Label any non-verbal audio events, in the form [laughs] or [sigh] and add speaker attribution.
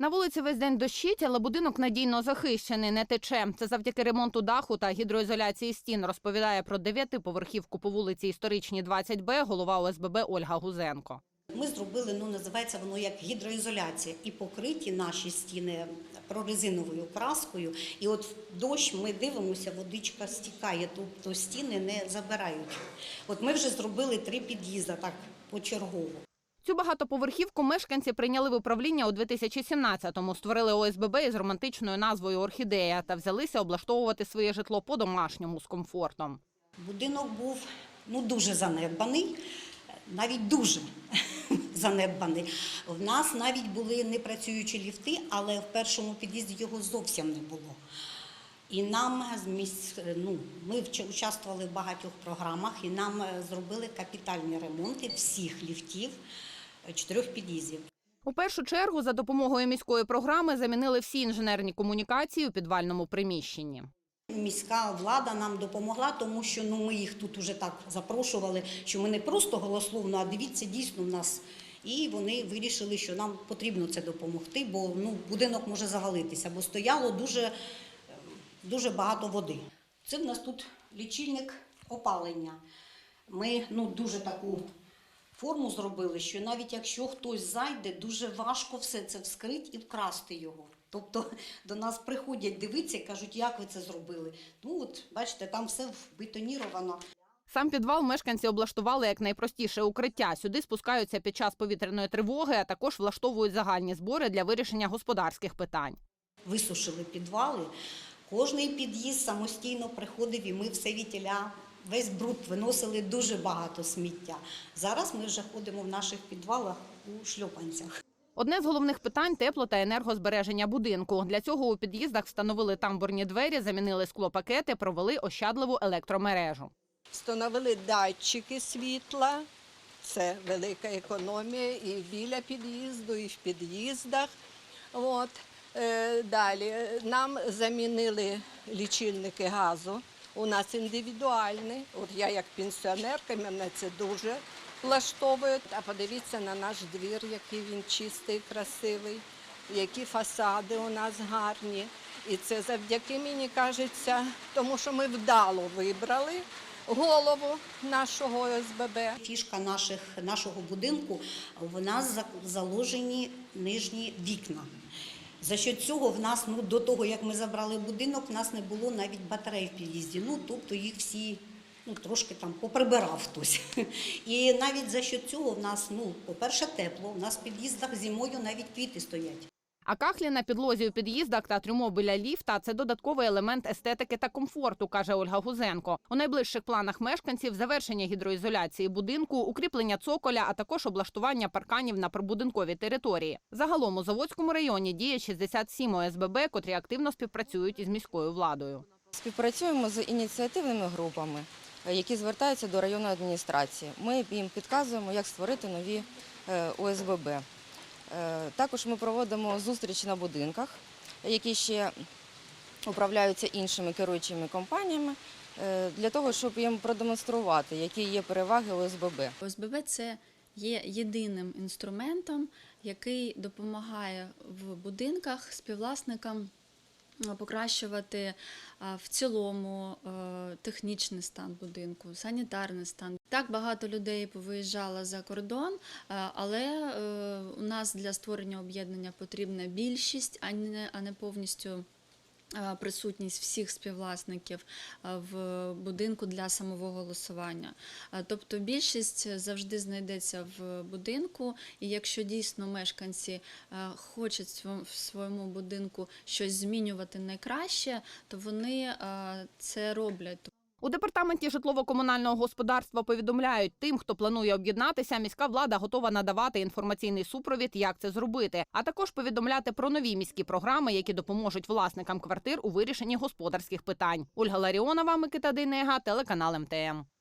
Speaker 1: На вулиці весь день дощить, але будинок надійно захищений, не тече. Це завдяки ремонту даху та гідроізоляції стін, розповідає про дев'ятиповерхівку по вулиці Історичній 20Б голова ОСББ Ольга Гузенко.
Speaker 2: Ми зробили, ну називається воно як гідроізоляція, і покриті наші стіни прорезиновою краскою. І от в дощ ми дивимося, водичка стікає, тобто стіни не забирають. От ми вже зробили три під'їзди так почергово.
Speaker 1: Цю багатоповерхівку мешканці прийняли в управління у 2017-му, створили ОСББ із романтичною назвою Орхідея та взялися облаштовувати своє житло по-домашньому з комфортом.
Speaker 2: Будинок був ну дуже занедбаний, навіть дуже [laughs] занедбаний. В нас навіть були непрацюючі ліфти, але в першому під'їзді його зовсім не було. І нам ну, ми участвували в багатьох програмах, і нам е, зробили капітальні ремонти всіх ліфтів чотирьох під'їздів.
Speaker 1: У першу чергу за допомогою міської програми замінили всі інженерні комунікації у підвальному приміщенні.
Speaker 2: Міська влада нам допомогла, тому що ну ми їх тут уже так запрошували, що ми не просто голословно, а дивіться, дійсно в нас. І вони вирішили, що нам потрібно це допомогти, бо ну будинок може завалитися, бо стояло дуже, дуже багато води. Це в нас тут лічильник опалення. Ми ну дуже таку форму зробили, що навіть якщо хтось зайде, дуже важко все це вскрити і вкрасти його. Тобто до нас приходять дивитися і кажуть, як ви це зробили. Ну от бачите, там все бетоніровано.
Speaker 1: Сам підвал мешканці облаштували як найпростіше укриття. Сюди спускаються під час повітряної тривоги, а також влаштовують загальні збори для вирішення господарських питань.
Speaker 2: Висушили підвали. Кожний під'їзд самостійно приходив, і ми все вітіля, весь бруд виносили дуже багато сміття. Зараз ми вже ходимо в наших підвалах у шльопанцях.
Speaker 1: Одне з головних питань тепло та енергозбереження будинку. Для цього у під'їздах встановили тамбурні двері, замінили склопакети, провели ощадливу електромережу.
Speaker 3: Встановили датчики світла. Це велика економія і біля під'їзду, і в під'їздах. От. Е, Далі нам замінили лічильники газу. У нас індивідуальний. От я як пенсіонерка, мене це дуже влаштовує. А подивіться на наш двір, який він чистий, красивий, які фасади у нас гарні. І це завдяки мені кажеться, тому що ми вдало вибрали голову нашого ОСББ.
Speaker 2: Фішка наших, нашого будинку в нас заложені нижні вікна. За що цього в нас ну, до того, як ми забрали будинок, в нас не було навіть батарей в під'їзді. Ну, тобто їх всі ну, трошки там поприбирав хтось. І навіть за що цього в нас, ну, по-перше, тепло. У нас в під'їздах зимою навіть квіти стоять.
Speaker 1: А кахлі на підлозі у під'їздах та трюмо біля ліфта це додатковий елемент естетики та комфорту, каже Ольга Гузенко. У найближчих планах мешканців завершення гідроізоляції будинку, укріплення цоколя, а також облаштування парканів на прибудинковій території. Загалом у Заводському районі діє 67 ОСББ, котрі активно співпрацюють із міською владою.
Speaker 4: Співпрацюємо з ініціативними групами, е, які звертаються до районної адміністрації. Ми їм підказуємо, як створити нові е, ОСББ. Е, Також ми проводимо зустрічі на будинках, які ще управляються іншими керуючими компаніями, е, для того, щоб їм продемонструвати, які є переваги ОСББ.
Speaker 5: ОСББ це є єдиним інструментом, який допомагає в будинках співвласникам покращувати в цілому е, технічний стан будинку, санітарний стан. Так багато людей повиїжджало за кордон, е, але е, у нас для створення об'єднання потрібна більшість, а не, повністю е, присутність всіх співвласників е, в будинку для самого голосування. Е, Тобто більшість завжди знайдеться в будинку, і якщо дійсно мешканці е, хочуть в своєму- будинку щось змінювати найкраще, то вони е, це роблять.
Speaker 1: У департаменті житлово-комунального господарства повідомляють, тим, хто планує об'єднатися, міська влада готова надавати інформаційний супровід, як це зробити, а також повідомляти про нові міські програми, які допоможуть власникам квартир у вирішенні господарських питань. Ольга Ларіонова, Микита Дейнега, телеканал МТМ.